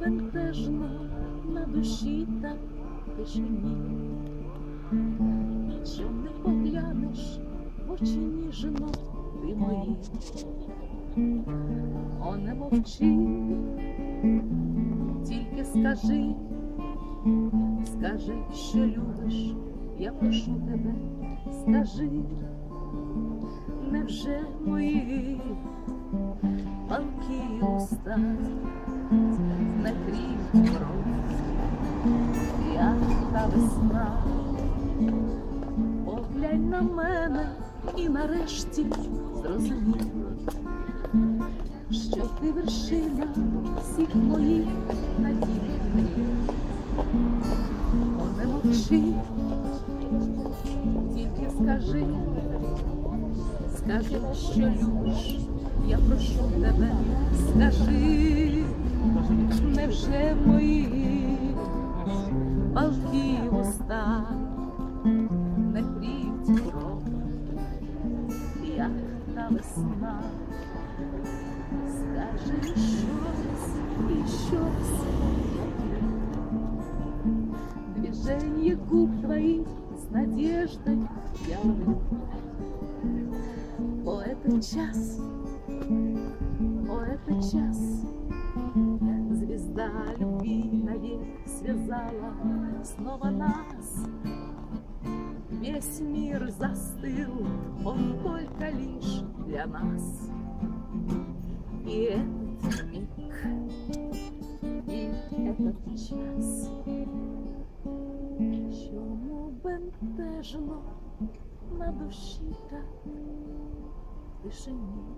бентежно на душі та тишині, чом не поглянеш в очі ніжно ти мої, О, не мовчи, тільки скажи, скажи, що любиш, я прошу тебе, скажи, невже мої палки уста не крім кров, як та весна, поглянь на мене і нарешті зрозумій, що ти вершина всіх моїх надій. О, не мовчи, тільки скажи, скажи, що любиш, я прошу тебе, скажи, невже мої палки уста не гріють кров, як та весна, скажи щось і щось, движение губ твоих с надеждой я ловлю. Это час, о, это час, Звезда любви навек связала снова нас. Весь мир застыл, он только лишь для нас. И этот миг, и этот час, чому бентежно на душі так 是你